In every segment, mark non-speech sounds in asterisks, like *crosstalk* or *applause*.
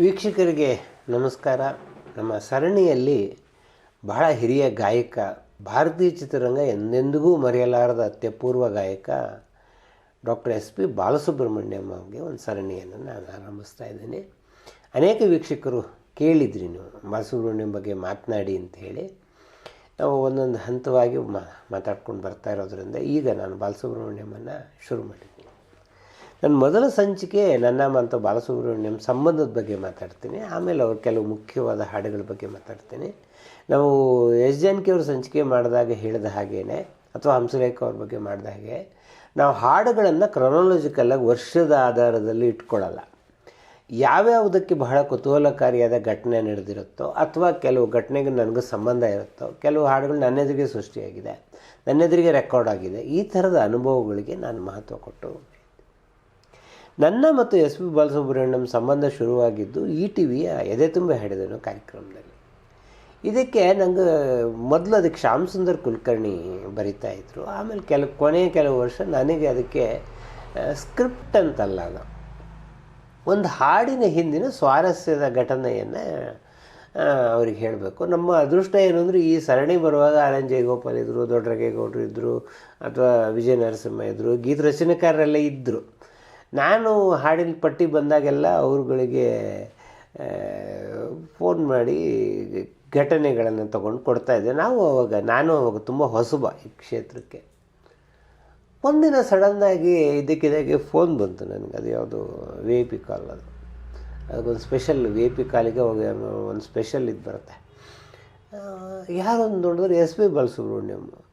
ವೀಕ್ಷಕರಿಗೆ ನಮಸ್ಕಾರ. ನಮ್ಮ ಸರಣಿಯಲ್ಲಿ ಬಹಳ ಹಿರಿಯ ಗಾಯಕ, ಭಾರತೀಯ ಚಿತ್ರರಂಗ ಎಂದೆಂದಿಗೂ ಮರೆಯಲಾರದ ಅತ್ಯಪೂರ್ವ ಗಾಯಕ ಡಾಕ್ಟರ್ ಎಸ್ ಪಿ ಬಾಲಸುಬ್ರಹ್ಮಣ್ಯಂ ಅವ್ರಿಗೆ ಒಂದು ಸರಣಿಯನ್ನು ನಾನು ಆರಂಭಿಸ್ತಾ ಇದ್ದೀನಿ. ಅನೇಕ ವೀಕ್ಷಕರು ಕೇಳಿದ್ರಿ ನೀವು, ಬಾಲಸುಬ್ರಹ್ಮಣ್ಯಂ ಬಗ್ಗೆ ಮಾತನಾಡಿ ಅಂತ ಹೇಳಿ. ನಾವು ಒಂದೊಂದು ಹಂತವಾಗಿ ಮಾತಾಡ್ಕೊಂಡು ಬರ್ತಾ ಇರೋದ್ರಿಂದ ಈಗ ನಾನು ಬಾಲಸುಬ್ರಹ್ಮಣ್ಯಮನ್ನು ಶುರು ಮಾಡಿದ್ದೀನಿ ನನ್ನ ಮೊದಲ ಸಂಚಿಕೆ ನನ್ನ ಮತ್ತು ಬಾಲಸುಬ್ರಹ್ಮಣ್ಯಂ ಸಂಬಂಧದ ಬಗ್ಗೆ ಮಾತಾಡ್ತೀನಿ. ಆಮೇಲೆ ಅವ್ರ ಕೆಲವು ಮುಖ್ಯವಾದ ಹಾಡುಗಳ ಬಗ್ಗೆ ಮಾತಾಡ್ತೀನಿ. ನಾವು ಎಸ್ ಜಾನಕಿ ಅವ್ರ ಸಂಚಿಕೆ ಮಾಡಿದಾಗ ಹೇಳಿದ ಹಾಗೇನೆ, ಅಥವಾ ಹಂಸಲೇಖ ಅವ್ರ ಬಗ್ಗೆ ಮಾಡಿದ ಹಾಗೆ, ನಾವು ಹಾಡುಗಳನ್ನು ಕ್ರೊನಾಲಜಿಕಲ್ಲಾಗಿ ವರ್ಷದ ಆಧಾರದಲ್ಲಿ ಇಟ್ಕೊಳ್ಳಲ್ಲ. ಯಾವ್ಯಾವುದಕ್ಕೆ ಬಹಳ ಕುತೂಹಲಕಾರಿಯಾದ ಘಟನೆ ನಡೆದಿರುತ್ತೋ, ಅಥವಾ ಕೆಲವು ಘಟನೆಗೆ ನನಗೆ ಸಂಬಂಧ ಇರುತ್ತೋ, ಕೆಲವು ಹಾಡುಗಳು ನನ್ನೆದುರಿಗೆ ಸೃಷ್ಟಿಯಾಗಿದೆ ನನ್ನೆದುರಿಗೆ ರೆಕಾರ್ಡ್ ಆಗಿದೆ, ಈ ಥರದ ಅನುಭವಗಳಿಗೆ ನಾನು ಮಹತ್ವ ಕೊಟ್ಟು ನನ್ನ ಮತ್ತು ಎಸ್ ಪಿ ಬಾಲಸುಬ್ರಹ್ಮಣ್ಯಂ ಸಂಬಂಧ ಶುರುವಾಗಿದ್ದು ಇ ಟಿ ವಿಯ ಎದೆ ತುಂಬ ಹಿಡಿದನು ಕಾರ್ಯಕ್ರಮದಲ್ಲಿ. ಇದಕ್ಕೆ ನಂಗೆ ಮೊದಲು ಅದಕ್ಕೆ ಶ್ಯಾಮ್ ಸುಂದರ್ ಕುಲಕರ್ಣಿ ಬರಿತಾ ಇದ್ರು. ಆಮೇಲೆ ಕೆಲವು ಕೊನೆಯ ಕೆಲವು ವರ್ಷ ನನಗೆ ಅದಕ್ಕೆ ಸ್ಕ್ರಿಪ್ಟ್ ಅಂತಲ್ಲ ಅದು. ಒಂದು ಹಾಡಿನ ಹಿಂದಿನ ಸ್ವಾರಸ್ಯದ ಘಟನೆಯನ್ನು ಅವ್ರಿಗೆ ಹೇಳಬೇಕು. ನಮ್ಮ ಅದೃಷ್ಟ ಏನು ಅಂದರೆ ಈ ಸರಣಿ ಬರುವಾಗ ಆರ್ ಎನ್ ಜಯಗೋಪಾಲ್ ಇದ್ದರು ದೊಡ್ಡರಗೇಗೌಡರು ಇದ್ದರು ಅಥವಾ ವಿಜಯ ನರಸಿಂಹ ಇದ್ದರು ಗೀತ ರಚನೆಕಾರರೆಲ್ಲ ಇದ್ದರು ನಾನು ಹಾಡಿನ ಪಟ್ಟಿ ಬಂದಾಗೆಲ್ಲ ಅವ್ರುಗಳಿಗೆ ಫೋನ್ ಮಾಡಿ ಘಟನೆಗಳನ್ನು ತಗೊಂಡು ಕೊಡ್ತಾಯಿದ್ದೆ ನಾವು ಅವಾಗ, ನಾನು ಅವಾಗ ತುಂಬ ಹೊಸಬ ಈ ಕ್ಷೇತ್ರಕ್ಕೆ. ಒಂದಿನ ಸಡನ್ನಾಗಿ ಇದಕ್ಕಿದಾಗೆ ಫೋನ್ ಬಂತು ನನಗೆ. ಅದು ಯಾವುದು ವಿ ಐ ಪಿ ಕಾಲ್ ಅದು. ಅದಕ್ಕೊಂದು ಸ್ಪೆಷಲ್ ವಿ ಐ ಪಿ ಕಾಲಿಗೆ ಅವಾಗ ಒಂದು ಸ್ಪೆಷಲ್ ಇದು ಬರುತ್ತೆ. ಯಾರೊಂದು ನೋಡಿದ್ರೆ ಎಸ್ ಪಿ ಬಾಲಸುಬ್ರಹ್ಮಣ್ಯಂ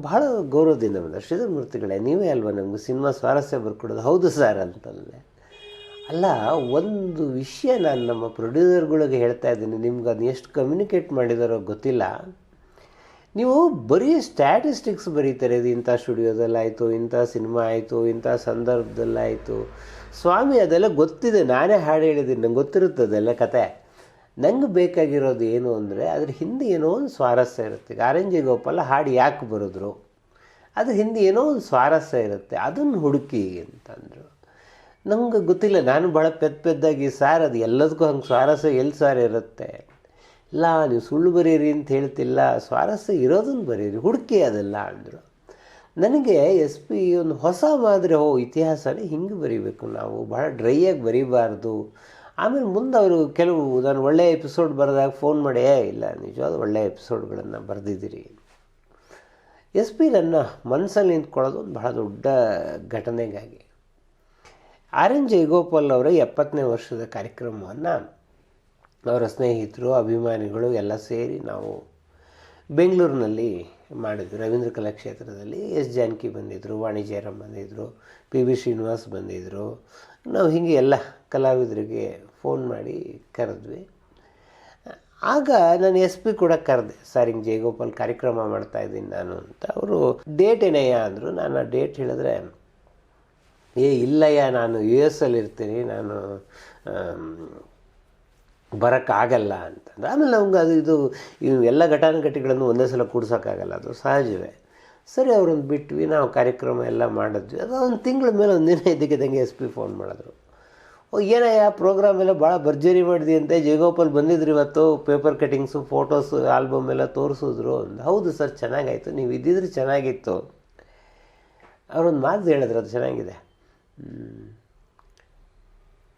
ಭಾಳ ಗೌರವದಿಂದ ಬಂದ. ಶ್ರೀಧರ್ ಮೂರ್ತಿಗಳೇ, ನೀವೇ ಅಲ್ವಾ ನಮಗೆ ಸಿನಿಮಾ ಸ್ವಾರಸ್ಯ ಬರ್ಕೊಡೋದು? ಹೌದು ಸರ್ ಅಂತಂದೆ. ಅಲ್ಲ, ಒಂದು ವಿಷಯ ನಾನು ನಮ್ಮ ಪ್ರೊಡ್ಯೂಸರ್ಗಳಿಗೆ ಹೇಳ್ತಾ ಇದ್ದೀನಿ. ನಿಮ್ಗೆ ಅದು ಎಷ್ಟು ಕಮ್ಯುನಿಕೇಟ್ ಮಾಡಿದಾರೋ ಗೊತ್ತಿಲ್ಲ. ನೀವು ಬರೀ ಸ್ಟ್ಯಾಟಿಸ್ಟಿಕ್ಸ್ ಬರೀತಾರೆ. ಇದು ಇಂಥ ಸ್ಟುಡಿಯೋದಲ್ಲಾಯಿತು, ಇಂಥ ಸಿನಿಮಾ ಆಯಿತು, ಇಂಥ ಸಂದರ್ಭದಲ್ಲಾಯಿತು. ಸ್ವಾಮಿ, ಅದೆಲ್ಲ ಗೊತ್ತಿದೆ. ನಾನೇ ಹಾಡು ಹೇಳಿದ್ದೀನಿ. ನಂಗೆ ಗೊತ್ತಿರುತ್ತೆ ಅದೆಲ್ಲ ಕತೆ. ನಂಗೆ ಬೇಕಾಗಿರೋದು ಏನು ಅಂದರೆ ಅದ್ರ ಹಿಂದೆ ಏನೋ ಒಂದು ಸ್ವಾರಸ್ಯ ಇರುತ್ತೆ. ಈಗ ಆರ್ ಎನ್ ಜಿ ಗೋಪಾಲ ಹಾಡು ಯಾಕೆ ಬರೆದ್ರು? ಅದ್ರ ಹಿಂದೆ ಏನೋ ಒಂದು ಸ್ವಾರಸ್ಯ ಇರುತ್ತೆ. ಅದನ್ನು ಹುಡುಕಿ ಅಂತಂದರು. ನಮ್ಗೆ ಗೊತ್ತಿಲ್ಲ, ನಾನು ಭಾಳ ಪೆದ್ದ ಪೆದ್ದಾಗಿ ಸಾರ್, ಅದು ಎಲ್ಲದಕ್ಕೂ ಹಂಗೆ ಸ್ವಾರಸ್ಯ ಎಲ್ಲಿ ಸಾರ್ ಇರುತ್ತೆ? ಇಲ್ಲ, ನೀವು ಸುಳ್ಳು ಬರೀರಿ ಅಂತ ಹೇಳ್ತಿಲ್ಲ, ಸ್ವಾರಸ್ಯ ಇರೋದನ್ನು ಬರೀರಿ, ಹುಡುಕಿ ಅದೆಲ್ಲ ಅಂದರು. ನನಗೆ ಎಸ್ ಪಿ ಒಂದು ಹೊಸ ಮಾದರಿ ಹೋ ಇತಿಹಾಸನೇ ಹಿಂಗೆ ಬರೀಬೇಕು ನಾವು. ಭಾಳ ಡ್ರೈಯಾಗಿ ಬರೀಬಾರ್ದು. ಆಮೇಲೆ ಮುಂದೆ ಅವರು ಕೆಲವು ನಾನು ಒಳ್ಳೆಯ ಎಪಿಸೋಡ್ ಬರೆದಾಗ ಫೋನ್ ಮಾಡಿ ಇಲ್ಲ ನಿಜವಾದ ಒಳ್ಳೆಯ ಎಪಿಸೋಡ್ಗಳನ್ನು ಬರೆದಿದ್ದೀರಿ. ಎಸ್ ಪಿ ನನ್ನ ಮನಸ್ಸಲ್ಲಿ ನಿಂತ್ಕೊಳ್ಳೋದು ಒಂದು ಬಹಳ ದೊಡ್ಡ ಘಟನೆಗಾಗಿ. ಆರ್ ಎನ್ ಜಯಗೋಪಾಲ್ ಅವರ ಎಪ್ಪತ್ತನೇ ವರ್ಷದ ಕಾರ್ಯಕ್ರಮವನ್ನು ಅವರ ಸ್ನೇಹಿತರು, ಅಭಿಮಾನಿಗಳು ಎಲ್ಲ ಸೇರಿ ನಾವು ಬೆಂಗಳೂರಿನಲ್ಲಿ ಮಾಡಿದ್ವಿ ರವೀಂದ್ರ ಕಲಾಕ್ಷೇತ್ರದಲ್ಲಿ ಎಸ್ ಜಾನಕಿ ಬಂದಿದ್ದರು ವಾಣಿ ಜಯರಾಮ್ ಬಂದಿದ್ದರು ಪಿ ವಿ ಶ್ರೀನಿವಾಸ್ ಬಂದಿದ್ದರು ನಾವು ಹೀಗೆ ಎಲ್ಲ ಕಲಾವಿದರಿಗೆ ಫೋನ್ ಮಾಡಿ ಕರೆದ್ವಿ. ಆಗ ನಾನು ಎಸ್ ಪಿ ಕೂಡ ಕರೆದೆ, ಸರ್, ಹಿಂಗೆ ಜಯಗೋಪಾಲ್ ಕಾರ್ಯಕ್ರಮ ಮಾಡ್ತಾಯಿದ್ದೀನಿ ನಾನು ಅಂತ. ಅವರು ಡೇಟ್ ಏನಯ್ಯ? ಅಂದರು. ನಾನು ಆ ಡೇಟ್ ಹೇಳಿದ್ರೆ, ಏ, ಇಲ್ಲಯ್ಯ, ನಾನು ಯು ಎಸ್ ಅಲ್ಲಿ ಇರ್ತೀನಿ, ನಾನು ಬರೋಕ್ಕಾಗಲ್ಲ ಅಂತಂದ್ರೆ ಆಮೇಲೆ ನಮ್ಗೆ ಅದು ಇದು ಇವು ಎಲ್ಲ ಘಟಾನುಘಟಿಗಳನ್ನು ಒಂದೇ ಸಲ ಕೂಡ್ಸೋಕ್ಕಾಗಲ್ಲ, ಅದು ಸಹಜವೇ. ಸರಿ ಅವ್ರೊಂದು ಬಿಟ್ವಿ, ನಾವು ಕಾರ್ಯಕ್ರಮ ಎಲ್ಲ ಮಾಡಿದ್ವಿ. ಅದು ಒಂದು ತಿಂಗಳ ಮೇಲೆ ಒಂದಿನ ಇದ್ದಕ್ಕಿದ್ದಂಗೆ ಎಸ್ ಪಿ ಫೋನ್ ಮಾಡಿದ್ರು. ಏನಯ್ಯ ಪ್ರೋಗ್ರಾಮ್ ಎಲ್ಲ ಭಾಳ ಭರ್ಜರಿ ಮಾಡಿದಿ ಅಂತ ಜಯಗೋಪಾಲ್ ಬಂದಿದ್ರು ಇವತ್ತು ಪೇಪರ್ ಕಟಿಂಗ್ಸು ಫೋಟೋಸು ಆಲ್ಬಮ್ ಎಲ್ಲ ತೋರಿಸಿದ್ರು ಹೌದು ಸರ್, ಚೆನ್ನಾಗಾಯಿತು. ನೀವು ಇದ್ದಿದ್ರೆ ಚೆನ್ನಾಗಿತ್ತು. ಅವರೊಂದು ಮಾತು ಹೇಳಿದ್ರು, ಅದು ಚೆನ್ನಾಗಿದೆ.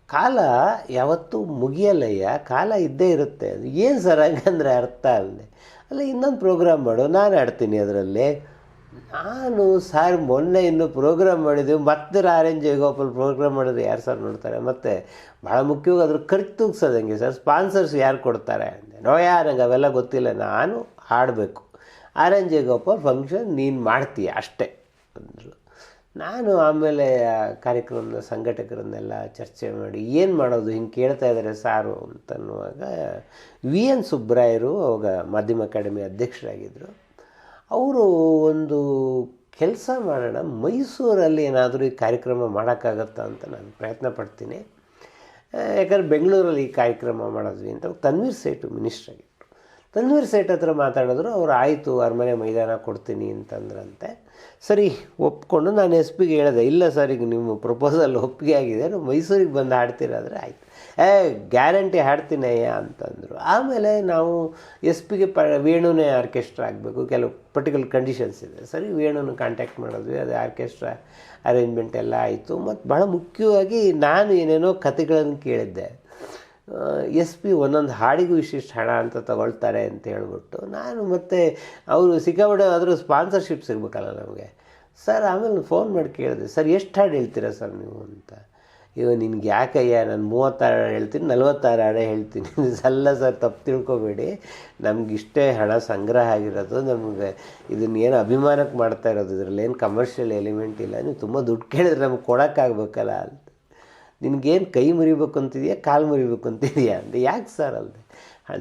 ಕಾಲ ಯಾವತ್ತೂ ಮುಗಿಯಲ್ಲಯ್ಯ ಕಾಲ ಇದ್ದೇ ಇರುತ್ತೆ. ಅದು ಏನು ಸರ್ ಹಂಗಂದ್ರೆ ಅರ್ಥ ಅಲ್ಲದೆ ಅಲ್ಲ, ಇನ್ನೊಂದು ಪ್ರೋಗ್ರಾಮ್ ಮಾಡು. ನಾನು ಆಡ್ತೀನಿ ಅದರಲ್ಲಿ. ನಾನು ಸರ್ ಮೊನ್ನೆ ಇನ್ನು ಪ್ರೋಗ್ರಾಮ್ ಮಾಡಿದ್ವಿ ಮತ್ತೆ ಆರ್ ಎನ್ ಜಯಗೋಪಾಲ್ ಪ್ರೋಗ್ರಾಮ್ ಮಾಡಿದ್ರೆ ಯಾರು ಸರ್ ನೋಡ್ತಾರೆ? ಮತ್ತು ಭಾಳ ಮುಖ್ಯವಾಗಿ ಅದ್ರ ಖರ್ಚು ತೂಗ್ಸೋದು ಹೆಂಗೆ ಸರ್? ಸ್ಪಾನ್ಸರ್ಸ್ ಯಾರು ಕೊಡ್ತಾರೆ ಅಂದೆ. ನೋಯಾ ನಂಗೆ ಅವೆಲ್ಲ ಗೊತ್ತಿಲ್ಲ. ನಾನು ಹಾಡಬೇಕು. ಆರ್ ಎನ್ ಜಯಗೋಪಾಲ್ ಫಂಕ್ಷನ್ ನೀನು ಮಾಡ್ತೀಯ ಅಷ್ಟೇ ಅಂದರು. ನಾನು ಆಮೇಲೆ ಕಾರ್ಯಕ್ರಮದ ಸಂಘಟಕರನ್ನೆಲ್ಲ ಚರ್ಚೆ ಮಾಡಿ ಏನು ಮಾಡೋದು, ಹಿಂಗೆ ಕೇಳ್ತಾ ಇದ್ದಾರೆ ಸಾರು ಅಂತನ್ನುವಾಗ, ವಿ ಎನ್ ಸುಬ್ರಾಯರು ಅವಾಗ ಮಾಧ್ಯಮ ಅಕಾಡೆಮಿ ಅಧ್ಯಕ್ಷರಾಗಿದ್ದರು ಅವರು ಒಂದು ಕೆಲಸ ಮಾಡೋಣ, ಮೈಸೂರಲ್ಲಿ ಏನಾದರೂ ಈ ಕಾರ್ಯಕ್ರಮ ಮಾಡೋಕ್ಕಾಗತ್ತಾ ಅಂತ ನಾನು ಪ್ರಯತ್ನ ಪಡ್ತೀನಿ. ಯಾಕಂದ್ರೆ ಬೆಂಗಳೂರಲ್ಲಿ ಈ ಕಾರ್ಯಕ್ರಮ ಮಾಡಿದ್ವಿ ಅಂತ ತನ್ವೀರ್ ಸೇಟು ಮಿನಿಸ್ಟ್ರಾಗಿದ್ದರು ತನ್ವೀರ್ ಸೇಠ್ ಹತ್ರ ಮಾತಾಡಿದ್ರು, ಅವ್ರು ಆಯಿತು, ಅರಮನೆ ಮೈದಾನ ಕೊಡ್ತೀನಿ ಅಂತಂದ್ರಂತೆ. ಸರಿ, ಒಪ್ಕೊಂಡು ನಾನು ಎಸ್ ಪಿಗೆ ಹೇಳಿದೆ, ಇಲ್ಲ ಸರ್, ಈಗ ನಿಮ್ಮ ಪ್ರಪೋಸಲ್ ಒಪ್ಪಿಗೆ ಆಗಿದೆ ಮೈಸೂರಿಗೆ ಬಂದು ಹಾಡ್ತೀರಾದರೆ ಆಯಿತು. ಏ, ಗ್ಯಾರಂಟಿ ಹಾಡ್ತೀನಯ್ಯ ಅಂತಂದರು. ಆಮೇಲೆ ನಾವು ಎಸ್ ಪಿಗೆ ಪ, ವೇಣುನೇ ಆರ್ಕೆಸ್ಟ್ರಾ ಆಗಬೇಕು, ಕೆಲವು ಪರ್ಟಿಕ್ಯುಲರ್ ಕಂಡೀಷನ್ಸ್ ಇದೆ. ಸರಿ, ವೇಣುನ ಕಾಂಟ್ಯಾಕ್ಟ್ ಮಾಡಿದ್ವಿ, ಅದು ಆರ್ಕೆಸ್ಟ್ರಾ ಅರೇಂಜ್ಮೆಂಟ್ ಎಲ್ಲ ಆಯಿತು. ಮತ್ತು ಭಾಳ ಮುಖ್ಯವಾಗಿ ನಾನು ಏನೇನೋ ಕತೆಗಳನ್ನು ಕೇಳಿದ್ದೆ. ಎಸ್ ಪಿ ಒಂದೊಂದು ಹಾಡಿಗೂ ಇಷ್ಟಿಷ್ಟು ಹಣ ಅಂತ ತಗೊಳ್ತಾರೆ ಅಂತ ಹೇಳ್ಬಿಟ್ಟು ನಾನು ಮತ್ತೆ ಅವರು ಸಿಕ್ಕಾಬಿಡೋ ಆದರೂ ಸ್ಪಾನ್ಸರ್ಶಿಪ್ ಸಿಗ್ಬೇಕಲ್ಲ ನಮಗೆ. ಸರ್, ಆಮೇಲೆ ಫೋನ್ ಮಾಡಿ ಕೇಳಿದೆ, ಸರ್, ಎಷ್ಟು ಹಾಡು ಹೇಳ್ತೀರಾ ಸರ್ ನೀವು ಅಂತ? ಇವ ನಿನ್ಗೆ ಯಾಕಯ್ಯ, ನಾನು ಮೂವತ್ತಾರು ಹಾಡು ಹೇಳ್ತೀನಿ, ನಲ್ವತ್ತಾರು ಹಾಡೇ ಹೇಳ್ತೀನಿ. *laughs* ಸಲ್ಲ ಸರ್, ತಪ್ಪು ತಿಳ್ಕೊಬೇಡಿ. ನಮ್ಗೆ ಇಷ್ಟೇ ಹಣ ಸಂಗ್ರಹ ಆಗಿರೋದು, ನಮಗೆ ಇದನ್ನ ಏನು ಅಭಿಮಾನಕ್ಕೆ ಮಾಡ್ತಾ ಇರೋದು, ಇದರಲ್ಲಿ ಏನು ಕಮರ್ಷಿಯಲ್ ಎಲಿಮೆಂಟ್ ಇಲ್ಲ. ನೀವು ತುಂಬ ದುಡ್ಡು ಕೇಳಿದ್ರೆ ನಮ್ಗೆ ಕೊಡೋಕ್ಕಾಗಬೇಕಲ್ಲ ಅಂತ. ನಿನಗೇನು ಕೈ ಮುರಿಬೇಕು ಅಂತಿದೆಯಾ, ಕಾಲು ಮುರಿಬೇಕು ಅಂತಿದೆಯಾ ಅಂತ? ಯಾಕೆ ಸರ್ ಅಲ್ಲದೆ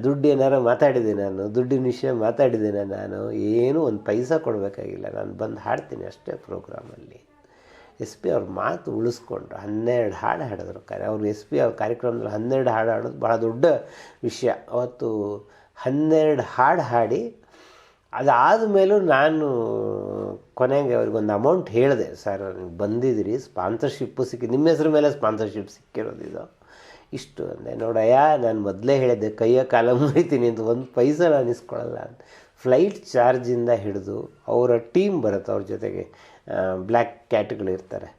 ದುಡ್ಡು ಏನಾರು ಮಾತಾಡಿದೆ ನಾನು, ದುಡ್ಡಿನ ವಿಷಯ ಮಾತಾಡಿದ್ದೇನೆ ನಾನು, ಏನೂ ಒಂದು ಪೈಸಾ ಕೊಡಬೇಕಾಗಿಲ್ಲ. ನಾನು ಬಂದು ಹಾಡ್ತೀನಿ ಅಷ್ಟೇ ಪ್ರೋಗ್ರಾಮಲ್ಲಿ ಎಸ್ ಪಿ ಅವ್ರ ಮಾತು ಉಳಿಸ್ಕೊಂಡ್ರು ಹನ್ನೆರಡು ಹಾಡು ಹಾಡಿದ್ರು ಕಾರ್ಯ ಅವ್ರು ಎಸ್ ಪಿ ಅವ್ರ ಕಾರ್ಯಕ್ರಮದಲ್ಲಿ ಹನ್ನೆರಡು ಹಾಡು ಹಾಡೋದು ಭಾಳ ದೊಡ್ಡ ವಿಷಯ. ಅವತ್ತು ಹನ್ನೆರಡು ಹಾಡು ಹಾಡಿ ಅದಾದ ಮೇಲೂ ನಾನು ಕೊನೆಗೆ ಅವ್ರಿಗೊಂದು ಅಮೌಂಟ್ ಹೇಳಿದೆ. ಸರ್, ನೀವು ಬಂದಿದ್ದೀರಿ ಸ್ಪಾನ್ಸರ್ಶಿಪ್ಪು ಸಿಕ್ಕಿ ನಿಮ್ಮ ಹೆಸರು ಮೇಲೆ ಸ್ಪಾನ್ಸರ್ಶಿಪ್ ಸಿಕ್ಕಿರೋದು ಇದು. ಇಷ್ಟು ಅಂದೆ. ನೋಡಯ್ಯ, ನಾನು ಮೊದಲೇ ಹೇಳಿದ್ದೆ, ಕೈಯ ಕಾಲ ಮುರಿತೀನಿ ಅಂತ ಒಂದು ಪೈಸ ನಾನು ಅಂತ. ಫ್ಲೈಟ್ ಚಾರ್ಜಿಂದ ಹಿಡಿದು ಅವರ ಟೀಮ್ ಬರುತ್ತೆ, ಅವ್ರ ಜೊತೆಗೆ ಬ್ಲ್ಯಾಕ್ ಕ್ಯಾಟ್ಗಳು ಇರ್ತಾರೆ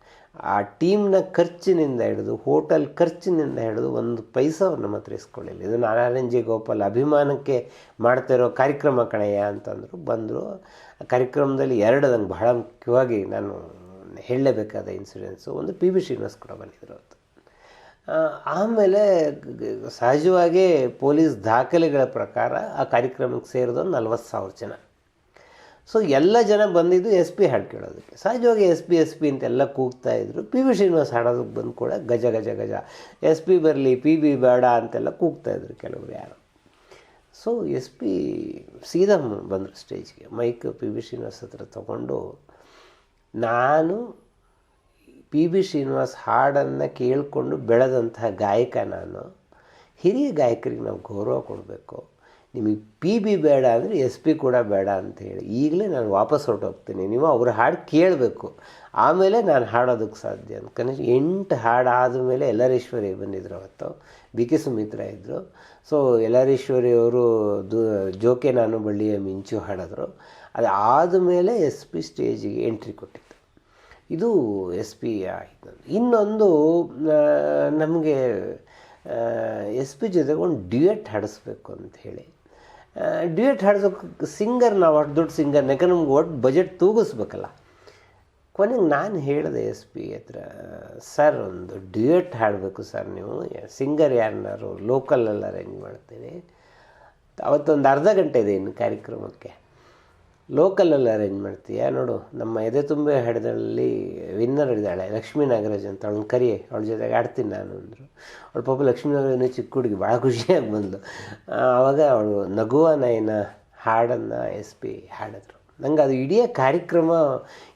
ಆ ಟೀಮ್ನ ಖರ್ಚಿನಿಂದ ಹಿಡಿದು, ಹೋಟೆಲ್ ಖರ್ಚಿನಿಂದ ಹಿಡಿದು ಒಂದು ಪೈಸವನ್ನು ನಮ್ಮ ಹತ್ರ ಇಸ್ಕೊಳ್ಳಿಲ್ಲ. ಇದು ನಾರಾಯಣ ಜಿ ಗೋಪಾಲ್ ಅಭಿಮಾನಕ್ಕೆ ಮಾಡ್ತಾ ಕಾರ್ಯಕ್ರಮ ಕಣಯ್ಯ ಅಂತಂದರು, ಬಂದರು. ಆ ಕಾರ್ಯಕ್ರಮದಲ್ಲಿ ಎರಡು ನಂಗೆ ಬಹಳ ಮುಖ್ಯವಾಗಿ ನಾನು ಹೇಳಲೇಬೇಕಾದ ಇನ್ಸಿಡೆನ್ಸು ಒಂದು ಪಿ ಬಿ ಶ್ರೀನಿವಾಸ್ ಕೂಡ ಬಂದಿದ್ದರು ಅಂತ ಆಮೇಲೆ ಸಹಜವಾಗಿ ಸಹಜವಾಗೇ ಪೊಲೀಸ್ ದಾಖಲೆಗಳ ಪ್ರಕಾರ ಆ ಕಾರ್ಯಕ್ರಮಕ್ಕೆ ಸೇರಿದ ನಲ್ವತ್ತು ಸಾವಿರ ಜನ. ಸೊ ಎಲ್ಲ ಜನ ಬಂದಿದ್ದು ಎಸ್ ಪಿ ಹಾಡು ಕೇಳೋದಕ್ಕೆ. ಸಹಜವಾಗಿ ಎಸ್ ಪಿ ಎಸ್ ಪಿ ಅಂತೆಲ್ಲ ಕೂಗ್ತಾ ಇದ್ರು. ಪಿ ವಿ ಶ್ರೀನಿವಾಸ್ ಹಾಡೋದಕ್ಕೆ ಬಂದು ಕೂಡ ಗಜ ಗಜ ಗಜ. ಎಸ್ ಪಿ ಬರಲಿ, ಪಿ ಬಿ ಬೇಡ ಅಂತೆಲ್ಲ ಕೂಗ್ತಾ ಇದ್ರು ಕೆಲವರು ಯಾರು. ಸೊ ಎಸ್ ಪಿ ಸೀದಾ ಬಂದರು ಸ್ಟೇಜ್ಗೆ. ಮೈಕ್ ಪಿ ವಿ ಶ್ರೀನಿವಾಸ್ ಹತ್ರ ತಗೊಂಡು ನಾನು ಪಿ ಬಿ ಶ್ರೀನಿವಾಸ್ ಹಾಡನ್ನು ಕೇಳಿಕೊಂಡು ಬೆಳೆದಂತಹ ಗಾಯಕ ನಾನು. ಹಿರಿಯ ಗಾಯಕರಿಗೆ ನಾವು ಗೌರವ ಕೊಡಬೇಕು. ನಿಮಗೆ ಪಿ ಬಿ ಬೇಡ ಅಂದರೆ ಎಸ್ ಪಿ ಕೂಡ ಬೇಡ ಅಂತ ಹೇಳಿ. ಈಗಲೇ ನಾನು ವಾಪಸ್ ಹೊರಟೋಗ್ತೀನಿ. ನೀವು ಅವ್ರ ಹಾಡು ಕೇಳಬೇಕು. ಆಮೇಲೆ ನಾನು ಹಾಡೋದಕ್ಕೆ ಸಾಧ್ಯ ಅಂತ. ಕನಿಷ್ಠ ಎಂಟು ಹಾಡು ಆದಮೇಲೆ ಎಲ್ಲರೇಶ್ವರಿ ಬಂದಿದ್ರು ಅವತ್ತು. ಬಿ ಕೆ ಸುಮಿತ್ರ ಇದ್ದರು ಸೊ ಎಲ್ಲರೇಶ್ವರಿ ಅವರು ದು, ಜೋಕೆ ನಾನು ಬಳ್ಳಿಯ ಮಿಂಚು ಹಾಡಿದ್ರು. ಅದು ಆದಮೇಲೆ ಎಸ್ ಪಿ ಸ್ಟೇಜಿಗೆ ಎಂಟ್ರಿ ಕೊಟ್ಟಿತ್ತು. ಇದು ಎಸ್ ಪಿ ಆಯಿತು. ಇನ್ನೊಂದು ನಮಗೆ ಎಸ್ ಪಿ ಜೊತೆಗೆ ಒಂದು ಡ್ಯೂಯೆಟ್ ಹಾಡಿಸ್ಬೇಕು ಅಂತ ಹೇಳಿ. ಡ್ಯೂಯೆಟ್ ಹಾಡ್ಸೋಕೆ ಸಿಂಗರ್ ನಾವು ಅಷ್ಟು ದೊಡ್ಡ ಸಿಂಗರ್ ಯಾಕಂದ್ರೆ ನಮ್ಗೆ ಒಟ್ಟು ಬಜೆಟ್ ತೂಗಿಸ್ಬೇಕಲ್ಲ. ಕೊನೆಗೆ ನಾನು ಹೇಳಿದೆ ಎಸ್ ಪಿ ಹತ್ರ, ಸರ್, ಒಂದು ಡ್ಯೂಯೆಟ್ ಹಾಡಬೇಕು ಸರ್ ನೀವು. ಸಿಂಗರ್ ಯಾರನ್ನಾರು ಲೋಕಲಲ್ಲಿ ಅರೇಂಜ್ ಮಾಡ್ತೀನಿ ಅವತ್ತೊಂದು ಅರ್ಧ ಗಂಟೆ ಇದೆ ಇನ್ನು ಕಾರ್ಯಕ್ರಮಕ್ಕೆ. ಲೋಕಲಲ್ಲಿ ಅರೇಂಜ್ ಮಾಡ್ತೀಯ? ನೋಡು, ನಮ್ಮ ಎದೆ ತುಂಬೆ ಹಡದಲ್ಲಿ ವಿನ್ನರ್ ಇದ್ದಾಳೆ, ಲಕ್ಷ್ಮೀ ನಾಗರಾಜ್ ಅಂತ. ಅವಳನ್ನ ಕರಿ ಅವಳ ಜೊತೆಗೆ ಆಡ್ತೀನಿ ನಾನು ಅಂದರು. ಅವಳ ಪಾಪ ಲಕ್ಷ್ಮೀ ನಾಗರಾಜ್ ಚಿಕ್ಕ ಹುಡುಗಿ, ಭಾಳ ಖುಷಿಯಾಗಿ ಬಂದಳು ಆವಾಗ ಅವಳು ನಗುವ ನಯನ ಹಾಡನ್ನು ಎಸ್ ಪಿ ಹಾಡಿದ್ರು. ನಂಗೆ ಅದು ಇಡೀ ಕಾರ್ಯಕ್ರಮ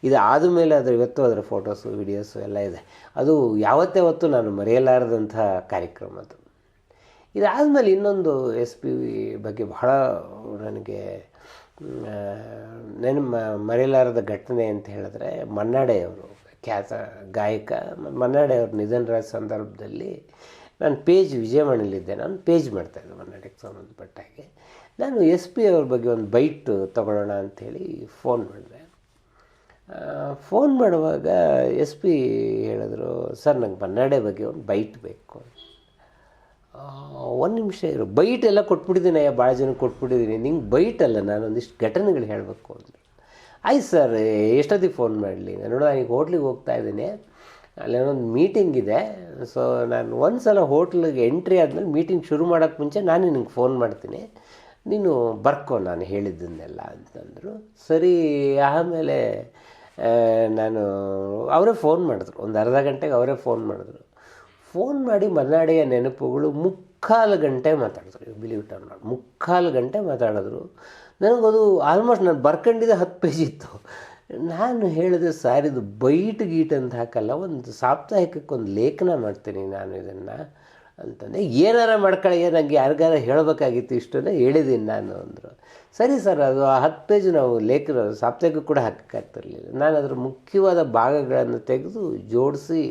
ಇದು ಆದಮೇಲೆ ಅದರ ಇವತ್ತು ಅದರ ಫೋಟೋಸು ವಿಡಿಯೋಸು ಎಲ್ಲ ಇದೆ. ಅದು ಯಾವತ್ತೇ ಹೊತ್ತು ನಾನು ಮರೆಯಲಾರದಂಥ ಕಾರ್ಯಕ್ರಮ ಅದು. ಇದಾದಮೇಲೆ ಇನ್ನೊಂದು ಎಸ್ ಪಿ ಬಗ್ಗೆ ಬಹಳ ನನಗೆ ನೆನ ಮರೆಯಲಾರದ ಘಟನೆ ಅಂತ ಹೇಳಿದ್ರೆ ಮನ್ನಾಡೆಯವರು, ಖ್ಯಾತ ಗಾಯಕ. ಮನ್ನಾಡೆ ಅವ್ರ ನಿಧನರಾದ ಸಂದರ್ಭದಲ್ಲಿ ನಾನು ಪೇಜ್ ವಿಜಯವಾಣಿಲಿದ್ದೆ ನಾನು ಪೇಜ್ ಮಾಡ್ತಾಯಿದ್ದೆ ಮನ್ನಾಡೆಗೆ ಸಂಬಂಧಪಟ್ಟ ಹಾಗೆ. ನಾನು ಎಸ್ ಪಿ ಅವ್ರ ಬಗ್ಗೆ ಒಂದು ಬೈಟ್ ತೊಗೊಳ್ಳೋಣ ಅಂಥೇಳಿ ಫೋನ್ ಮಾಡಿದೆ. ಫೋನ್ ಮಾಡುವಾಗ ಎಸ್ ಪಿ ಹೇಳಿದ್ರು, ಸರ್, ನಂಗೆ ಮನ್ನಾಡೆ ಬಗ್ಗೆ ಒಂದು ಬೈಟ್ ಬೇಕು. ಒಂದು ನಿಮಿಷ ಇರು. ಬೈಟ್ ಎಲ್ಲ ಕೊಟ್ಬಿಟ್ಟಿದ್ದೀನಿ, ಅಯ್ಯ ಭಾಳ ಜನಕ್ಕೆ ಕೊಟ್ಬಿಟ್ಟಿದ್ದೀನಿ. ನಿಂಗೆ ಬೈಟ್ ಅಲ್ಲ, ನಾನು ಒಂದಿಷ್ಟು ಘಟನೆಗಳು ಹೇಳಬೇಕು ಅಂದರು ಆಯ್ತು ಸರ್ ಎಷ್ಟೊತ್ತಿಗೆ ಫೋನ್ ಮಾಡಲಿ? ನಾನು ನೋಡ ಈಗ ಹೋಟ್ಲಿಗೆ ಹೋಗ್ತಾ ಇದ್ದೀನಿ. ಅಲ್ಲೇನೊಂದು ಮೀಟಿಂಗ್ ಇದೆ. ಸೊ ನಾನು ಒಂದು ಸಲ ಹೋಟ್ಲಿಗೆ ಎಂಟ್ರಿ ಆದಮೇಲೆ ಮೀಟಿಂಗ್ ಶುರು ಮಾಡೋಕ್ಕೆ ಮುಂಚೆ ನಾನು ನಿನಗೆ ಫೋನ್ ಮಾಡ್ತೀನಿ. ನೀನು ಬರ್ಕೋ, ನಾನು ಹೇಳಿದ್ದನ್ನೆಲ್ಲ ಅಂತಂದರು. ಸರಿ, ಆಮೇಲೆ ನಾನು ಅವರೇ ಫೋನ್ ಮಾಡಿದ್ರು. ಒಂದು ಅರ್ಧ ಗಂಟೆಗೆ ಅವರೇ ಫೋನ್ ಮಾಡಿದ್ರು. ಫೋನ್ ಮಾಡಿ ಮಲ್ನಾಡಿಯ ನೆನಪುಗಳು ಮುಕ್ಕಾಲು ಗಂಟೆ ಮಾತಾಡಿದ್ರು. ಬಿಲೀವ್ ಇಟ್ ಆರ್ ಮುಕ್ಕಾಲು ಗಂಟೆ ಮಾತಾಡಿದ್ರು. ನನಗದು ಆಲ್ಮೋಸ್ಟ್ ನಾನು ಬರ್ಕೊಂಡಿದ್ದೆ ಹತ್ತು ಪೇಜ್ ಇತ್ತು. ನಾನು ಹೇಳಿದೆ ಸಾರ್ ಇದು ಬೈಟ್ ಗೀಟ್ ಅಂತ ಹಾಕಲ್ಲ, ಒಂದು ಸಾಪ್ತಾಹಿಕಕ್ಕೆ ಒಂದು ಲೇಖನ ಮಾಡ್ತೀನಿ ನಾನು ಇದನ್ನು ಅಂತಂದರೆ ಏನಾರ ಮಾಡ್ಕೊಳ್ಳಿ ನನಗೆ ಯಾರಿಗಾರ ಹೇಳಬೇಕಾಗಿತ್ತು ಇಷ್ಟನ್ನೇ ಹೇಳಿದ್ದೀನಿ ನಾನು ಅಂದರು. ಸರಿ ಸರ್, ಅದು ಆ ಹತ್ತು ಪೇಜ್ ನಾವು ಲೇಖನ, ಸಾಪ್ತಾಹಿಕ ಕೂಡ ಹಾಕೋಕ್ಕಾಗ್ತಿರ್ಲಿಲ್ಲ. ನಾನು ಅದರ ಮುಖ್ಯವಾದ ಭಾಗಗಳನ್ನು ತೆಗೆದು ಜೋಡಿಸಿ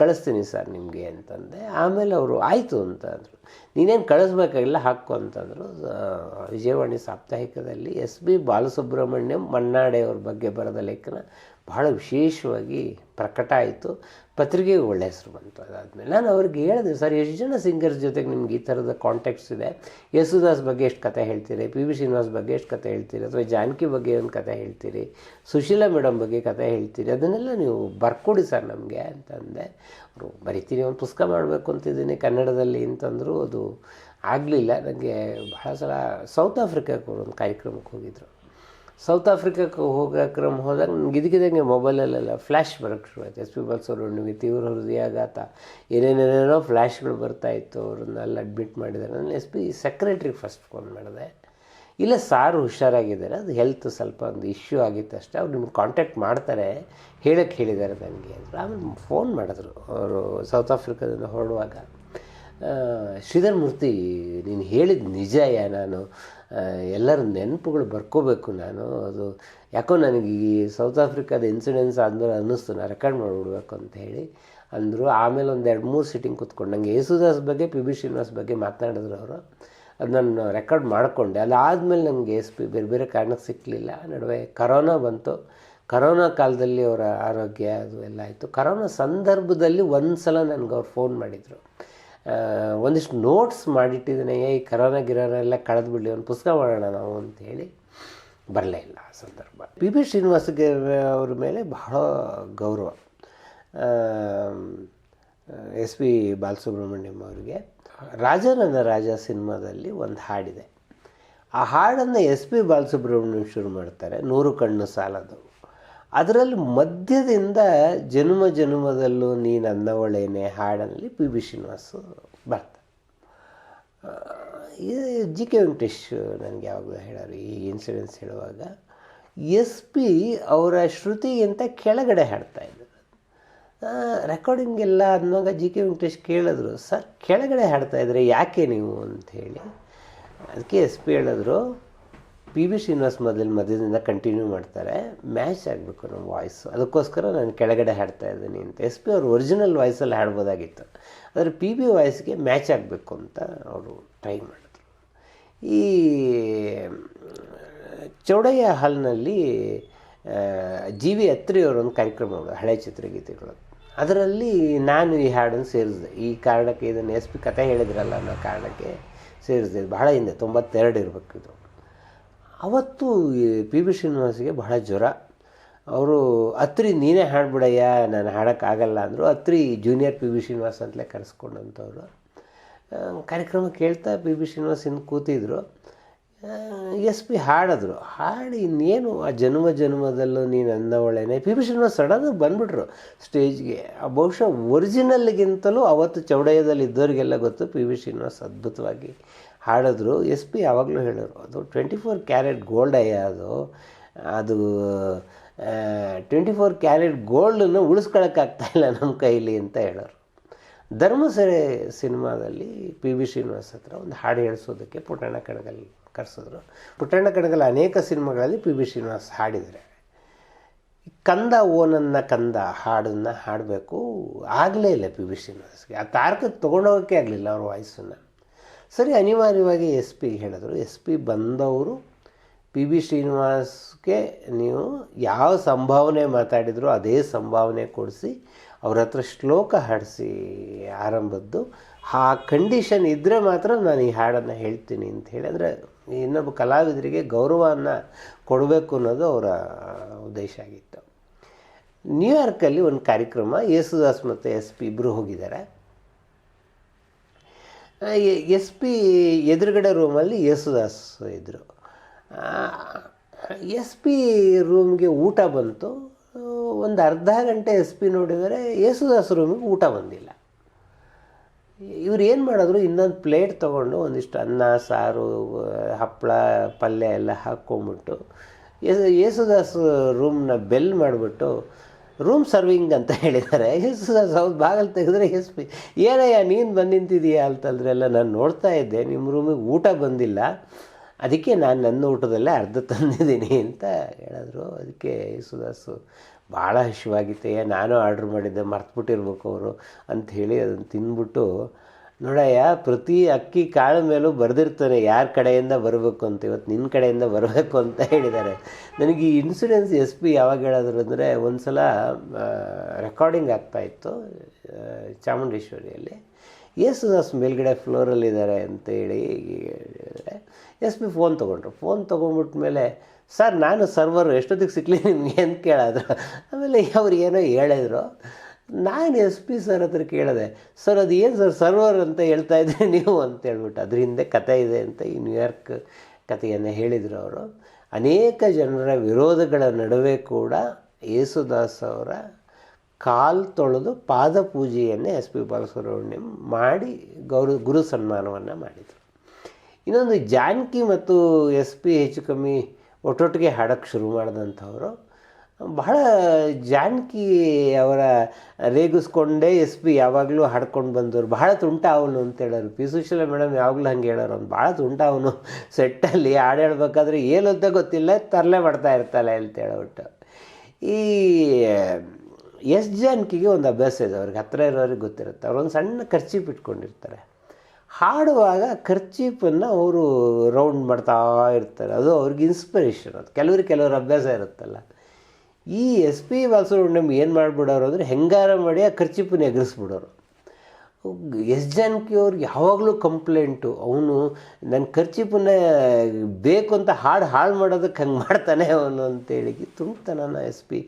ಕಳಿಸ್ತೀನಿ ಸರ್ ನಿಮಗೆ ಅಂತಂದೆ. ಆಮೇಲೆ ಅವರು ಆಯಿತು ಅಂತಂದರು. ನೀನೇನು ಕಳಿಸ್ಬೇಕಾಗಿಲ್ಲ, ಹಾಕು ಅಂತಂದರು. ವಿಜಯವಾಣಿ ಸಾಪ್ತಾಹಿಕದಲ್ಲಿ ಎಸ್ ಬಿ ಬಾಲಸುಬ್ರಹ್ಮಣ್ಯಂ ಮನ್ನಾಡೆಯವ್ರ ಬಗ್ಗೆ ಬರೆದ ಲೇಖನ ಬಹಳ ವಿಶೇಷವಾಗಿ ಪ್ರಕಟ ಆಯಿತು. ಪತ್ರಿಕೆಗೆ ಒಳ್ಳೆ ಹೆಸರು ಬಂತು ಅದಾದಮೇಲೆ. ನಾನು ಅವ್ರಿಗೆ ಹೇಳಿದೆ, ಸರ್, ಎಷ್ಟು ಜನ ಸಿಂಗರ್ಸ್ ಜೊತೆಗೆ ನಿಮ್ಗೆ ಈ ಥರದ ಕಾಂಟ್ಯಾಕ್ಟ್ಸ್ ಇದೆ? ಯೇಸುದಾಸ್ ಬಗ್ಗೆ ಎಷ್ಟು ಕತೆ ಹೇಳ್ತೀರಿ? ಪಿ ವಿ ಶ್ರೀನಿವಾಸ್ ಬಗ್ಗೆ ಎಷ್ಟು ಕತೆ ಹೇಳ್ತೀರಿ? ಅಥವಾ ಜಾನಕಿ ಬಗ್ಗೆ ಒಂದು ಕತೆ ಹೇಳ್ತೀರಿ? ಸುಶೀಲಾ ಮೇಡಮ್ ಬಗ್ಗೆ ಕತೆ ಹೇಳ್ತೀರಿ? ಅದನ್ನೆಲ್ಲ ನೀವು ಬರ್ಕೊಡಿ ಸರ್ ನಮಗೆ, ಅಂತಂದೆ. ಅವರು, ಬರಿತೀನಿ ಒಂದು ಪುಸ್ತಕ ಮಾಡಬೇಕು ಅಂತಿದ್ದೀನಿ. ಕನ್ನಡದಲ್ಲಿ ಅಂತಂದರೂ ಅದು ಆಗಲಿಲ್ಲ. ನನಗೆ ಬಹಳ ಸಲ ಸೌತ್ ಆಫ್ರಿಕಾಕ್ಕೆ ಒಂದು ಕಾರ್ಯಕ್ರಮಕ್ಕೆ ಹೋಗಿದ್ರು. ಸೌತ್ ಆಫ್ರಿಕಾಕ್ಕೆ ಹೋಗೋ ಕ್ರಮ ಹೋದಾಗ ನನಗೆ ಇದಕ್ಕಿದಂಗೆ ಮೊಬೈಲಲ್ಲೆಲ್ಲ ಫ್ಲ್ಯಾಶ್ ಬರೋಕ್ಕೆ ಶುರುವಾಯಿತು. ಎಸ್ ಪಿ ಬಾಲ್ಸವ್ರಣ್ಣಿಗೆ ತೀವ್ರ ಹೃದಯಾಘಾತ. ಏನೇನೇನೇನೋ ಫ್ಲ್ಯಾಶ್ಗಳು ಬರ್ತಾಯಿತ್ತು ಅವ್ರನ್ನೆಲ್ಲ ಅಡ್ಮಿಟ್ ಮಾಡಿದ್ದಾರೆ. ನಾನು ಎಸ್ ಪಿ ಸೆಕ್ರೆಟ್ರಿಗೆ ಫಸ್ಟ್ ಫೋನ್ ಮಾಡಿದೆ. ಇಲ್ಲ ಸಾರು ಹುಷಾರಾಗಿದ್ದಾರೆ. ಅದು ಹೆಲ್ತ್ ಸ್ವಲ್ಪ ಒಂದು ಇಶ್ಯೂ ಆಗಿತ್ತು ಅಷ್ಟೇ. ಅವ್ರು ನಿಮ್ಗೆ ಕಾಂಟ್ಯಾಕ್ಟ್ ಮಾಡ್ತಾರೆ. ಹೇಳಕ್ಕೆ ಹೇಳಿದ್ದಾರೆ ನನಗೆ ಅಂದರು ಆಮೇಲೆ ಫೋನ್ ಮಾಡಿದ್ರು. ಅವರು ಸೌತ್ ಆಫ್ರಿಕಾದಿಂದ ಹೊರಡುವಾಗ. ಶ್ರೀಧರ್ ಮೂರ್ತಿ ನೀನು ಹೇಳಿದ ನಿಜಯ ನಾನು? ಎಲ್ಲರ ನೆನಪುಗಳು ಬರ್ಕೋಬೇಕು ನಾನು. ಅದು ಯಾಕೋ ನನಗೆ ಈ ಸೌತ್ ಆಫ್ರಿಕಾದ ಇನ್ಸಿಡೆನ್ಸ್ ಆದಮೇಲೆ ಅನ್ನಿಸ್ತು. ನಾನು ರೆಕಾರ್ಡ್ ಮಾಡಿಬಿಡ್ಬೇಕು ಅಂತ ಹೇಳಿ ಅಂದರು. ಆಮೇಲೆ ಒಂದು ಎರಡು ಮೂರು ಸಿಟ್ಟಿಂಗ್ ಕೂತ್ಕೊಂಡು ನಂಗೆ ಯೇಸುದಾಸ್ ಬಗ್ಗೆ, ಪಿ ಬಿ ಶ್ರೀನಿವಾಸ್ ಬಗ್ಗೆ ಮಾತನಾಡಿದ್ರು ಅವರು. ಅದು ನಾನು ರೆಕಾರ್ಡ್ ಮಾಡಿಕೊಂಡೆ. ಅದಾದಮೇಲೆ ನನಗೆ ಎಸ್ ಪಿ ಬೇರೆ ಬೇರೆ ಕಾರಣಕ್ಕೆ ಸಿಕ್ಕಲಿಲ್ಲ ನಡುವೆ ಕರೋನಾ ಬಂತು. ಕರೋನಾ ಕಾಲದಲ್ಲಿ ಅವರ ಆರೋಗ್ಯ ಅದು ಎಲ್ಲ ಆಯಿತು. ಕರೋನಾ ಸಂದರ್ಭದಲ್ಲಿ ಒಂದು ಸಲ ನನಗೆ ಅವ್ರು ಫೋನ್ ಮಾಡಿದರು. ಒಂದಿಷ್ಟು ನೋಟ್ಸ್ ಮಾಡಿಟ್ಟಿದ್ದೀನಿ ಈ ಕರೋನ ಗಿರೋನ ಎಲ್ಲ ಕಳೆದು ಬಿಡಲಿ, ಒಂದು ಪುಸ್ತಕ ಮಾಡೋಣ ನಾವು ಅಂತ ಹೇಳಿ ಬರಲೇ ಇಲ್ಲ ಆ ಸಂದರ್ಭ. ಪಿ ಬಿ ಶ್ರೀನಿವಾಸಗೆ ಅವ್ರ ಮೇಲೆ ಬಹಳ ಗೌರವ. ಎಸ್ ಪಿ ಬಾಲಸುಬ್ರಹ್ಮಣ್ಯಂ ಅವರಿಗೆ. ರಾಜನನ್ನ ರಾಜ ಸಿನಿಮಾದಲ್ಲಿ ಒಂದು ಹಾಡಿದೆ. ಆ ಹಾಡನ್ನು ಎಸ್ ಪಿ ಬಾಲಸುಬ್ರಹ್ಮಣ್ಯಂ ಶುರು ಮಾಡ್ತಾರೆ, ನೂರು ಕಣ್ಣು ಸಾಲದು. ಅದರಲ್ಲಿ ಮಧ್ಯದಿಂದ ಜನ್ಮ ಜನ್ಮದಲ್ಲೂ ನೀ ನನ್ನವಳೇನೆ ಹಾಡಲ್ಲಿ ಪಿ ಬಿ ಶ್ರೀನಿವಾಸ್ ಬರ್ತಾರೆ ಜಿ ಕೆ ವೆಂಕಟೇಶ್ ನನಗೆ ಯಾವಾಗಲೂ ಹೇಳೋರು ಈ ಇನ್ಸಿಡೆನ್ಸ್ ಹೇಳುವಾಗ, ಎಸ್ ಪಿ ಅವರ ಶ್ರುತಿಗಿಂತ ಕೆಳಗಡೆ ಹಾಡ್ತಾ ಇದ್ದರು. ರೆಕಾರ್ಡಿಂಗ್ ಎಲ್ಲ ಅನ್ನುವಾಗ ಜಿ ಕೆ ವೆಂಕಟೇಶ್ ಕೇಳಿದ್ರು, ಸರ್, ಕೆಳಗಡೆ ಹಾಡ್ತಾ ಇದ್ರೆ ಯಾಕೆ ನೀವು? ಅಂತ ಹೇಳಿ ಅದಕ್ಕೆ ಎಸ್ ಪಿ ಹೇಳಿದ್ರು ಪಿ ವಿ ಶ್ರೀನಿವಾಸ್ ಮೊದಲಿನ ಮಧ್ಯದಿಂದ ಕಂಟಿನ್ಯೂ ಮಾಡ್ತಾರೆ. ಮ್ಯಾಚ್ ಆಗಬೇಕು ನಮ್ಮ ವಾಯ್ಸು ಅದಕ್ಕೋಸ್ಕರ ನಾನು ಕೆಳಗಡೆ ಹಾಡ್ತಾ ಇದ್ದೀನಿ ಅಂತ. ಎಸ್ ಪಿ ಅವ್ರು ಒರಿಜಿನಲ್ ವಾಯ್ಸಲ್ಲಿ ಹಾಡ್ಬೋದಾಗಿತ್ತು. ಆದರೆ ಪಿ ಬಿ ವಾಯ್ಸ್ಗೆ ಮ್ಯಾಚ್ ಆಗಬೇಕು ಅಂತ ಅವರು ಟ್ರೈ ಮಾಡಿದ್ರು. ಈ, ಚೌಡಯ್ಯ ಹಾಲ್ನಲ್ಲಿ ಜಿ ವಿ ಅತ್ರಿಯವರೊಂದು ಕಾರ್ಯಕ್ರಮ ಮಾಡೋದು, ಹಳೆ ಚಿತ್ರಗೀತೆಗಳು. ಅದರಲ್ಲಿ ನಾನು ಈ ಹಾಡನ್ನು ಸೇರಿಸಿದೆ. ಈ ಕಾರಣಕ್ಕೆ ಇದನ್ನು ಎಸ್ ಪಿ ಕತೆ ಹೇಳಿದ್ರಲ್ಲ ಅನ್ನೋ ಕಾರಣಕ್ಕೆ ಸೇರಿಸಿದೆ. ಬಹಳ ಹಿಂದೆ, ತೊಂಬತ್ತೆರಡು ಇರಬೇಕು ಇದು. ಅವತ್ತು ಪಿ ಬಿ ಶ್ರೀನಿವಾಸ್ಗೆ ಬಹಳ ಜ್ವರ. ಅವರು, ಅತ್ರಿ ನೀನೇ ಹಾಡ್ಬಿಡಯ್ಯ, ನಾನು ಹಾಡೋಕ್ಕಾಗಲ್ಲ ಅಂದರು. ಅತ್ರಿ ಜೂನಿಯರ್ ಪಿ ಬಿ ಶ್ರೀನಿವಾಸ್ ಅಂತಲೇ ಕರೆಸ್ಕೊಂಡಂಥವ್ರು ಕಾರ್ಯಕ್ರಮ ಕೇಳ್ತಾ ಪಿ ಬಿ ಶ್ರೀನಿವಾಸ್ ಇನ್ನು ಕೂತಿದ್ರು. ಎಸ್ ಪಿ ಹಾಡಿದ್ರು. ಹಾಡಿ ಇನ್ನೇನು ಆ ಜನ್ಮ ಜನ್ಮದಲ್ಲೂ ನೀನು ಅಂದವಳೇನೆ. ಪಿ ಬಿ ಶ್ರೀನಿವಾಸ್ ಸಡನ್ನಾಗಿ ಬಂದ್ಬಿಟ್ರು ಸ್ಟೇಜ್ಗೆ. ಬಹುಶಃ ಒರಿಜಿನಲ್ಗಿಂತಲೂ ಅವತ್ತು ಚೌಡಯ್ಯದಲ್ಲಿ ಇದ್ದವರಿಗೆಲ್ಲ ಗೊತ್ತು ಪಿ ಬಿ ಶ್ರೀನಿವಾಸ್ ಅದ್ಭುತವಾಗಿ ಹಾಡಿದ್ರು. ಎಸ್ ಪಿ ಯಾವಾಗಲೂ ಹೇಳೋರು ಅದು ಟ್ವೆಂಟಿ ಫೋರ್ ಕ್ಯಾರೆಟ್ ಗೋಲ್ಡ್ ಅಯ್ಯ ಅದು. ಅದು ಟ್ವೆಂಟಿ ಫೋರ್ ಕ್ಯಾರೆಟ್ ಗೋಲ್ಡನ್ನು ಉಳಿಸ್ಕೊಳಕ್ಕಾಗ್ತಾಯಿಲ್ಲ ನಮ್ಮ ಕೈಲಿ ಅಂತ ಹೇಳೋರು. ಧರ್ಮಸರೆ ಸಿನಿಮಾದಲ್ಲಿ ಪಿ ವಿ ಶ್ರೀನಿವಾಸ್ ಹತ್ರ ಒಂದು ಹಾಡು ಹೇಳಿಸೋದಕ್ಕೆ ಪುಟ್ಟಣ್ಣ ಕಣಗಲ್ ಕರೆಸಿದ್ರು. ಪುಟ್ಟಣ್ಣ ಕಣಗಲ್ ಅನೇಕ ಸಿನಿಮಾಗಳಲ್ಲಿ ಪಿ ವಿ ಶ್ರೀನಿವಾಸ್ ಹಾಡಿದರೆ ಕಂದ ಓ ನನ್ನ ಕಂದ ಹಾಡನ್ನು ಹಾಡಬೇಕು ಆಗಲೇ ಇಲ್ಲ ಪಿ ವಿ ಶ್ರೀನಿವಾಸ್ಗೆ. ಆ ತಾರಕಕ್ಕೆ ತೊಗೊಂಡೋಗೋಕ್ಕೆ ಆಗಲಿಲ್ಲ ಅವ್ರ ವಾಯ್ಸನ್ನು. ಸರಿ, ಅನಿವಾರ್ಯವಾಗಿ ಎಸ್ ಪಿ ಹೇಳಿದ್ರು. ಎಸ್ ಪಿ ಬಂದವರು ಪಿ ಬಿ ಶ್ರೀನಿವಾಸ್ಗೆ ನೀವು ಯಾವ ಸಂಭಾವನೆ ಮಾತಾಡಿದರೂ ಅದೇ ಸಂಭಾವನೆ ಕೊಡಿಸಿ, ಅವ್ರ ಹತ್ರ ಶ್ಲೋಕ ಹಾಡಿಸಿ ಆರಂಭದ್ದು. ಆ ಕಂಡೀಷನ್ ಇದ್ದರೆ ಮಾತ್ರ ನಾನು ಈ ಹಾಡನ್ನು ಹೇಳ್ತೀನಿ ಅಂತ ಹೇಳಿ. ಅಂದರೆ ಇನ್ನೊಬ್ಬ ಕಲಾವಿದರಿಗೆ ಗೌರವವನ್ನು ಕೊಡಬೇಕು ಅನ್ನೋದು ಅವರ ಉದ್ದೇಶ ಆಗಿತ್ತು. ನ್ಯೂಯಾರ್ಕಲ್ಲಿ ಒಂದು ಕಾರ್ಯಕ್ರಮ, ಯೇಸುದಾಸ್ ಮತ್ತು ಎಸ್ ಪಿ ಇಬ್ಬರು ಹೋಗಿದ್ದಾರೆ. ಎಸ್ ಪಿ ಎದುರುಗಡೆ ರೂಮಲ್ಲಿ ಯೇಸುದಾಸ್ ಇದ್ದರು ಎಸ್ ಪಿ ರೂಮ್ಗೆ ಊಟ ಬಂತು. ಒಂದು ಅರ್ಧ ಗಂಟೆ ಎಸ್ ಪಿ ನೋಡಿದರೆ ಯೇಸುದಾಸ್ ರೂಮಿಗೆ ಊಟ ಬಂದಿಲ್ಲ. ಇವ್ರು ಏನು ಮಾಡಿದ್ರು? ಇನ್ನೊಂದು ಪ್ಲೇಟ್ ತೊಗೊಂಡು ಒಂದಿಷ್ಟು ಅನ್ನ, ಸಾರು ಹಪ್ಪಳ ಪಲ್ಯ ಎಲ್ಲ ಹಾಕ್ಕೊಂಬಿಟ್ಟು ಯೇಸು, ಯೇಸುದಾಸ್ ರೂಮ್ನ ಬೆಲ್ ಮಾಡಿಬಿಟ್ಟು ರೂಮ್ ಸರ್ವಿಂಗ್ ಅಂತ ಹೇಳಿದ್ದಾರೆ. ಸೌತ್ ಬಾಗಲ್ ತೆಗೆದ್ರೆ ಎಸ್ ಪಿ ಏನಯ್ಯ ನೀನು ಬಂದು ನಿಂತಿದೀಯಾ ಅಂತಂದ್ರೆಲ್ಲ ನಾನು ನೋಡ್ತಾ ಇದ್ದೆ ನಿಮ್ಮ ರೂಮಿಗೆ ಊಟ ಬಂದಿಲ್ಲ. ಅದಕ್ಕೆ ನಾನು ನನ್ನ ಊಟದಲ್ಲೇ ಅರ್ಧ ತಂದಿದ್ದೀನಿ ಅಂತ ಹೇಳಿದ್ರು. ಅದಕ್ಕೆ ಯೇಸುದಾಸು ಭಾಳ ಹಸಿವಾಗಿತ್ತಯ್ಯ ನಾನು ಆರ್ಡ್ರ್ ಮಾಡಿದ್ದೆ, ಮರ್ತುಬಿಟ್ಟಿರ್ಬೇಕು ಅವರು ಅಂಥೇಳಿ ಅದನ್ನು ತಿಂದ್ಬಿಟ್ಟು ನೋಡಯ್ಯ, ಪ್ರತಿ ಅಕ್ಕಿ ಕಾಳು ಮೇಲೂ ಬರೆದಿರ್ತಾನೆ ಯಾರ ಕಡೆಯಿಂದ ಬರಬೇಕು ಅಂತ. ಇವತ್ತು ನಿನ್ನ ಕಡೆಯಿಂದ ಬರಬೇಕು ಅಂತ ಹೇಳಿದ್ದಾರೆ. ನನಗೆ ಈ ಇನ್ಸೂರೆನ್ಸ್ ಎಸ್ ಪಿ ಯಾವಾಗ ಹೇಳಿದ್ರು ಅಂದರೆ ಒಂದು ಸಲ ರೆಕಾರ್ಡಿಂಗ್ ಆಗ್ತಾಯಿತ್ತು ಚಾಮುಂಡೇಶ್ವರಿಯಲ್ಲಿ. ಯೇಸುದಾಸ್ ಮೇಲ್ಗಡೆ ಫ್ಲೋರಲ್ಲಿದ್ದಾರೆ ಅಂತ ಹೇಳಿ ಹೇಳಿದ್ರೆ ಎಸ್ ಪಿ ಫೋನ್ ತೊಗೊಂಡ್ರು. ಫೋನ್ ತೊಗೊಂಬಿಟ್ಮೇಲೆ ಸರ್, ನಾನು ಸರ್ವರ್ ಎಷ್ಟೊತ್ತಿಗೆ ಸಿಕ್ಕಲಿ ನಿಮಗೆ? ಅಂತ ಕೇಳಿದ್ರು. ಆಮೇಲೆ ಅವ್ರು ಏನೋ ಹೇಳಿದ್ರು. ನಾನು ಎಸ್ ಪಿ ಸರ್ ಹತ್ರ ಕೇಳಿದೆ, ಸರ್, ಅದು ಏನು ಸರ್ ಸರ್ವರ್ ಅಂತ ಹೇಳ್ತಾ ಇದ್ದೆ ನೀವು? ಅಂತ ಹೇಳ್ಬಿಟ್ಟು, ಅದ್ರ ಹಿಂದೆ ಕತೆ ಇದೆ ಅಂತ ಈ ನ್ಯೂಯಾರ್ಕ್ ಕಥೆಯನ್ನು ಹೇಳಿದರು ಅವರು. ಅನೇಕ ಜನರ ವಿರೋಧಗಳ ನಡುವೆ ಕೂಡ ಯೇಸುದಾಸ್ ಅವರ ಕಾಲು ತೊಳೆದು ಪಾದ ಪೂಜೆಯನ್ನೇ ಎಸ್ ಪಿ ಬಾಲಸುಬ್ರಹ್ಮಣ್ಯಂ ಮಾಡಿ ಗೌರವ ಗುರು ಸನ್ಮಾನವನ್ನು ಮಾಡಿದರು. ಇನ್ನೊಂದು ಜಾನಕಿ ಮತ್ತು ಎಸ್ ಪಿ ಹೆಚ್ಚು ಕಮ್ಮಿ ಒಟ್ಟೊಟ್ಟಿಗೆ ಹಾಡೋಕ್ಕೆ ಶುರು ಮಾಡಿದಂಥವರು ಬಹಳ ಜಾನಕಿ ಅವರ ರೇಗಿಸ್ಕೊಂಡೇ ಎಸ್ ಪಿ ಯಾವಾಗಲೂ ಹಾಡ್ಕೊಂಡು ಬಂದವರು. ಬಹಳ ತುಂಟ ಅವನು ಅಂತ ಹೇಳೋರು. ಪಿ ಸುಶೀಲ ಮೇಡಮ್ ಯಾವಾಗಲೂ ಹಂಗೆ ಹೇಳೋರು. ಅವ್ನು ಭಾಳ ತುಂಟ ಅವನು. ಸೆಟ್ಟಲ್ಲಿ ಹಾಡು ಹೇಳ್ಬೇಕಾದ್ರೆ ಏನು ಅಂತ ಗೊತ್ತಿಲ್ಲ, ತರಲೆ ಮಾಡ್ತಾ ಇರ್ತಾಳೆ ಅಂತ ಹೇಳ್ಬಿಟ್ಟು ಈ, ಎಸ್ ಜಾನಕಿಗೆ ಒಂದು ಅಭ್ಯಾಸ ಇದೆ. ಅವ್ರಿಗೆ ಹತ್ತಿರ ಇರೋರಿಗೆ ಗೊತ್ತಿರುತ್ತೆ. ಅವ್ರೊಂದು ಸಣ್ಣ ಖರ್ಚೀಪ್ ಇಟ್ಕೊಂಡಿರ್ತಾರೆ. ಹಾಡುವಾಗ ಖರ್ಚೀಪನ್ನು ಅವರು ರೌಂಡ್ ಮಾಡ್ತಾ ಇರ್ತಾರೆ. ಅದು ಅವ್ರಿಗೆ ಇನ್ಸ್ಪಿರೇಷನ್ ಅದು ಕೆಲವ್ರಿಗೆ ಕೆಲವ್ರ ಅಭ್ಯಾಸ ಇರುತ್ತಲ್ಲ. ಈ ಎಸ್ ಪಿ ಬಾಲಸುಬ್ರಹ್ಮಣ್ಯಂ ಏನು ಮಾಡಿಬಿಡೋರು ಅಂದರೆ ಹೆಂಗಾರ ಮಾಡಿ ಆ ಖರ್ಚೀಪನ್ನು ಎಗರಿಸ್ಬಿಡೋರು. ಎಸ್ ಜಾನಕಿ ಅವ್ರಿಗೆ ಯಾವಾಗಲೂ ಕಂಪ್ಲೇಂಟು, ಅವನು ನನ್ನ ಖರ್ಚೀಪನ್ನ ಬೇಕು ಅಂತ ಹಾಡು ಹಾಳು ಮಾಡೋದಕ್ಕೆ ಹಂಗೆ ಮಾಡ್ತಾನೆ ಅವನು ಅಂತೇಳಿ ತುಂಬತನ ಎಸ್ ಪಿ.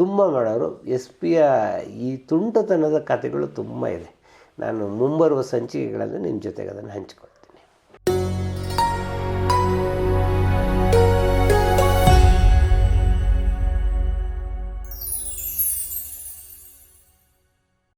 ತುಂಬ ಮಾಡೋರು. ಎಸ್ ಪಿಯ ಈ ತುಂಟತನದ ಕಥೆಗಳು ತುಂಬ ಇದೆ. ನಾನು ಮುಂಬರುವ ಸಂಚಿಕೆಗಳನ್ನು ನಿಮ್ಮ ಜೊತೆಗೆ ಅದನ್ನು ಹಂಚ್ಕೊಳ್ತೀನಿ